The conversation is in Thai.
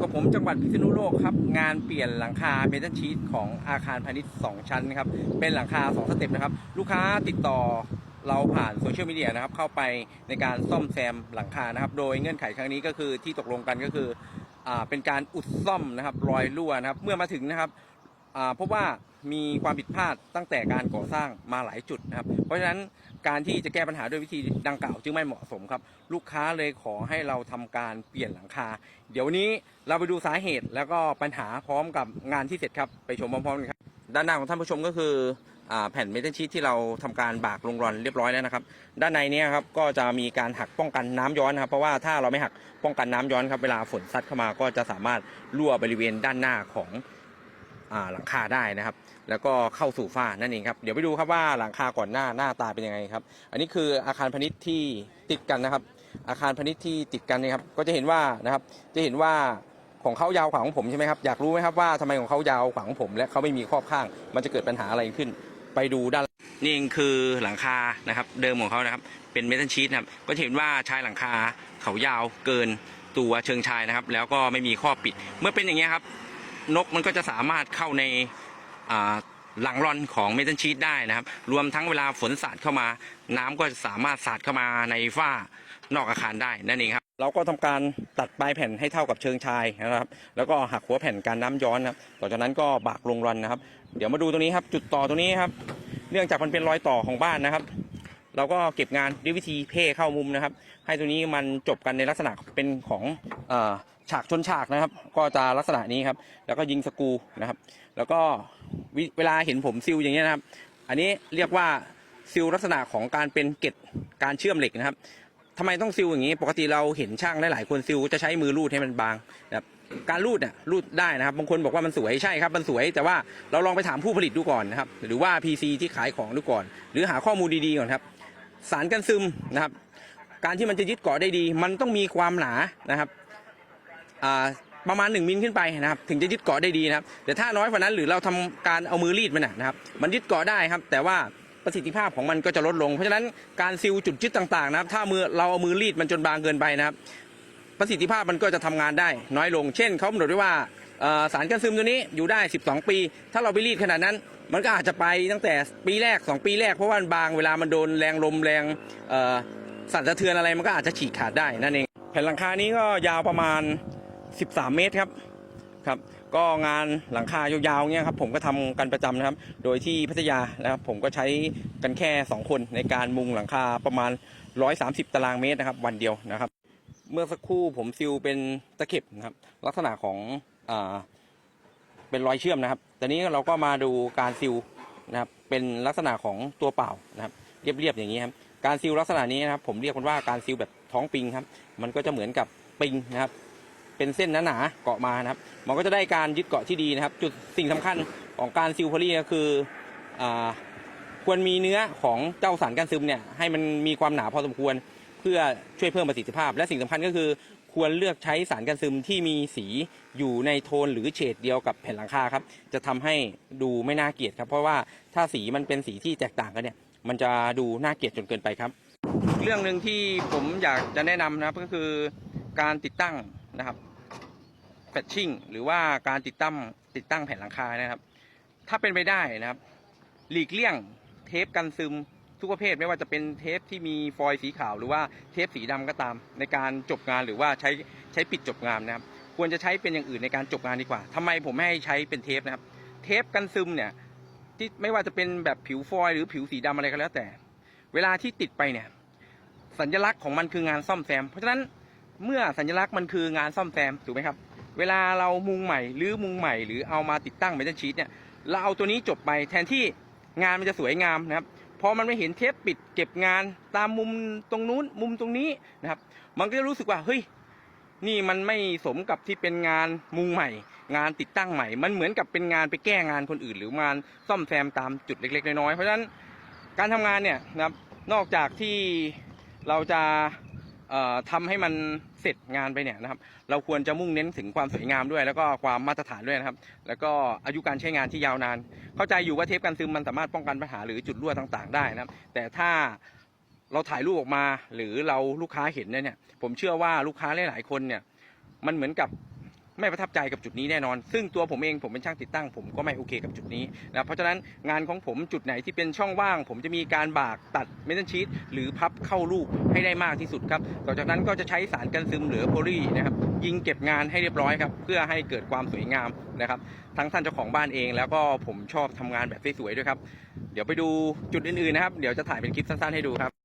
กับผมจังหวัดพิษณุโลกครับ งานเปลี่ยนหลังคาเมทัลชีตของอาคารพาณิชย์ 2 ชั้นนะครับ เป็นหลังคา 2 สเต็ปนะครับ ลูกค้าติดต่อเราผ่านโซเชียลมีเดียนะครับ เข้าไปในการซ่อมแซมหลังคานะครับ โดยเงื่อนไขครั้งนี้ก็คือที่ตกลงกันก็คือ อ่า เป็นการอุดซ่อมนะครับ รอยรั่วนะครับ เมื่อมาถึงนะครับ พบว่ามีความผิดพลาดตั้งแต่การก่อสร้างมาหลายจุดนะครับ เพราะฉะนั้นการที่จะแก้ปัญหาด้วยวิธีดังกล่าวจึงไม่เหมาะสมครับ ลูกค้าเลยขอให้เราทำการเปลี่ยนหลังคา เดี๋ยวนี้เราไปดูสาเหตุแล้วก็ปัญหาพร้อมกับงานที่เสร็จครับไปชมพร้อมๆกันครับด้านหน้าของท่านผู้ชมก็คืออแผ่นเมทัลชีตที่เราทำการบากลงรอนเรียบร้อยแล้วนะครับ ด้านในนี้ครับก็จะมีการหักป้องกันน้ำย้อนนะครับ เพราะว่าถ้าเราไม่หักป้องกันน้ำย้อนครับเวลาฝนซัดเข้ามาก็จะสามารถรั่วบริเวณด้านหน้าของ หลังคาได้นะครับ แล้วก็เข้าสู่ฝ้านั่นเองครับ เดี๋ยวไปดูครับว่าหลังคาก่อนหน้าหน้าตาเป็นยังไงครับ อันนี้คืออาคารพาณิชย์ที่ติดกันนะครับ อาคารพาณิชย์ที่ติดกันนยครับ ก็จะเห็นว่านะครับ จะเห็นว่าของเขายาวกว่าของผมใช่ไหมครับ อยากรู้ไหมครับว่าทำไมของเขายาวกว่าของผม และเขาไม่มีครอบข้าง มันจะเกิดปัญหาอะไรขึ้น ไปดูด้านนี่เองคือหลังคานะครับ เดิมของเขานะครับ เป็นเมทัลชีตนะครับ ก็เห็นว่าชายหลังคาเขายาวเกินตัวเชิงชายนะครับ แล้วก็ไม่มีข้อปิด เมื่อเป็นอย่างนี้ครับ นกมันก็จะสามารถเข้าในหลังรอนของเมทัลชีตได้นะครับ รวมทั้งเวลาฝนสาดเข้ามา น้ำก็จะสามารถสาดเข้ามาในฝ้านอกอาคารได้นั่นเองครับ เราก็ทำการตัดปลายแผ่นให้เท่ากับเชิงชายนะครับ แล้วก็หักหัวแผ่นการน้ำย้อนนะครับต่อจากนั้นก็บากลงรอนนะครับ เดี๋ยวมาดูตรงนี้ครับ จุดต่อตรงนี้ครับ เนื่องจากมันเป็นรอยต่อของบ้านนะครับ เราก็เก็บงานด้วยวิธีเพ่เข้ามุมนะครับ ให้ตัวนี้มันจบกันในลักษณะเป็นของ ฉากชนฉากนะครับ ก็จะลักษณะนี้ครับ แล้วก็ยิงสกูนะครับ แล้วก็วเวลาเห็นผมซิลอย่างเงี้ยนะครับ อันนี้เรียกว่าซิลลักษณะของการเป็นเกล็ดการเชื่อมเหล็กนะครับทำไมต้องซิลอย่างนี้ ปกติเราเห็นช่างหลายๆคนซิลจะใช้มือรูดให้มันบางนะครับการรูดเนี่ยรูดได้นะครับบางคนบอกว่ามันสวยใช่ครับมันสวย แต่ว่าเราลองไปถามผู้ผลิตดูก่อนนะครับ หรือว่า PC ที่ขายของดูก่อน หรือหาข้อมูลดีๆก่อนครับ สารกันซึมนะครับ การที่มันจะยึดเกาะได้ดี มันต้องมีความหนานะครับ ประมาณ 1 มิลขึ้นไปนะครับถึงจะยึดเกาะได้ดีนะครับแต่ถ้าน้อยกว่านั้นหรือเราทำการเอามือรีดมันนะครับ มันยึดเกาะได้ครับ แต่ว่าประสิทธิภาพของมันก็จะลดลง เพราะฉะนั้นการซิลจุดยึดต่างๆนะครับ ถ้ามือเราเอามือรีดมันจนบางเกินไปนะครับ ประสิทธิภาพมันก็จะทำงานได้น้อยลง เช่นเขากำหนดไว้ว่าสารกันซึมตัวนี้อยู่ได้ 12 ปี ถ้าเราไปรีดขนาดนั้น มันก็อาจจะไปตั้งแต่ปีแรก 2 ปีแรกเพราะว่าบางเวลามันโดนแรงลมแรงสั่นสะเทือนอะไรมันก็อาจจะฉีกขาดได้นั่นเองแผ่นหลังคานี้ก็ยาวประมาณ 13 เมตรครับครับ ก็งานหลังคายาวๆเงี้ยครับผมก็ทำกันประจำนะครับ โดยที่พัทยานะครับผมก็ใช้กันแค่ 2 คนในการมุงหลังคาประมาณ 130 ตารางเมตรนะครับ วันเดียวนะครับ เมื่อสักครู่ผมซิลเป็นตะเข็บนะครับ ลักษณะของอ่าเป็นรอยเชื่อมนะครับแต่นี้เราก็มาดูการซิลนะครับ เป็นลักษณะของตัวเปล่านะครับ เรียบๆอย่างนี้ครับ การซิลลักษณะนี้นะครับ ผมเรียกมันว่าการซิลแบบท้องปิงครับ มันก็จะเหมือนกับปิงนะครับ เป็นเส้นหนาๆเกาะมานะครับ มันก็จะได้การยึดเกาะที่ดีนะครับ จุดสิ่งสำคัญของการซิลพอลีก็คืออควรมีเนื้อของเจ้าสารกันซึมเนี่ยให้มันมีความหนาพอสมควรเพื่อช่วยเพิ่มประสิทธิภาพ และสิ่งสำคัญก็คือควรเลือกใช้สารกันซึมที่มีสีอยู่ในโทนหรือเฉดเดียวกับแผ่นหลังคาครับ จะทำให้ดูไม่น่าเกลียดครับ เพราะว่าถ้าสีมันเป็นสีที่แตกต่างกันเนี่ย มันจะดูน่าเกลียดจนเกินไปครับ เรื่องหนึ่งที่ผมอยากจะแนะนำนะครับก็คือการติดตั้งนะครับ แฟชชิ่งหรือว่าการติดตั้งติดตั้งแผ่นหลังคานะครับ ถ้าเป็นไปได้นะครับ หลีกเลี่ยงเทปกันซึมทุกประเภทไม่ว่าจะเป็นเทปที่มีฟอยล์สีขาวหรือว่าเทปสีดำก็ตาม ในการจบงานหรือว่าใช้ใช้ปิดจบงานนะครับ ควรจะใช้เป็นอย่างอื่นในการจบงานดีกว่าทำไมผมไม่ให้ใช้เป็นเทปนะครับ เทปกันซึมเนี่ยที่ไม่ว่าจะเป็นแบบผิวฟอยล์หรือผิวสีดำอะไรก็แล้วแต่ เวลาที่ติดไปเนี่ย สัญลักษณ์ของมันคืองานซ่อมแซม เพราะฉะนั้นเมื่อสัญลักษณ์มันคืองานซ่อมแซมถูกไหมครับ เวลาเรามุงใหม่หรือมุงใหม่ หรือเอามาติดตั้งเมทัลชีตเนี่ยเราเอาตัวนี้จบไปแทนที่งานมันจะสวยงามนะครับพอมันไม่เห็นเทปปิดเก็บงานตามมุมตรงนู้นมุมตรงนี้นะครับ มันก็จะรู้สึกว่าเฮ้ยนี่มันไม่สมกับที่เป็นงานมุงใหม่ งานติดตั้งใหม่ มันเหมือนกับเป็นงานไปแก้งานคนอื่น หรืองานซ่อมแซมตามจุดเล็ก ๆ น้อยๆเพราะฉะนั้นการทำงานเนี่ยนะครับนอกจากที่เราจะเอ่อทำให้มัน เสร็จงานไปเนี่ยนะครับเราควรจะมุ่งเน้นถึงความสวยงามด้วย แล้วก็ความมาตรฐานด้วยนะครับ แล้วก็อายุการใช้งานที่ยาวนาน เข้าใจอยู่ว่าเทปกันซึมมันสามารถป้องกันปัญหาหรือจุดรั่วต่างๆ ได้นะครับ แต่ถ้าเราถ่ายรูปออกมาหรือเราลูกค้าเห็นเนี่ยผมเชื่อว่าลูกค้าหลายๆคนเนี่ยมันเหมือนกับ ไม่ประทับใจกับจุดนี้แน่นอน ซึ่งตัวผมเองผมเป็นช่างติดตั้ง ผมก็ไม่โอเคกับจุดนี้นะเพราะฉะนั้นงานของผมจุดไหนที่เป็นช่องว่าง ผมจะมีการบากตัดเมทัลชีตหรือพับเข้ารูปให้ได้มากที่สุดครับต่อจากนั้นก็จะใช้สารกันซึมหรือโพลีนะครับยิงเก็บงานให้เรียบร้อยครับเพื่อให้เกิดความสวยงามนะครับทั้งท่านเจ้าของบ้านเอง แล้วก็ผมชอบทำงานแบบสวยๆด้วยครับ เดี๋ยวไปดูจุดอื่นๆนะครับ เดี๋ยวจะถ่ายเป็นคลิปสั้นๆให้ดูครับ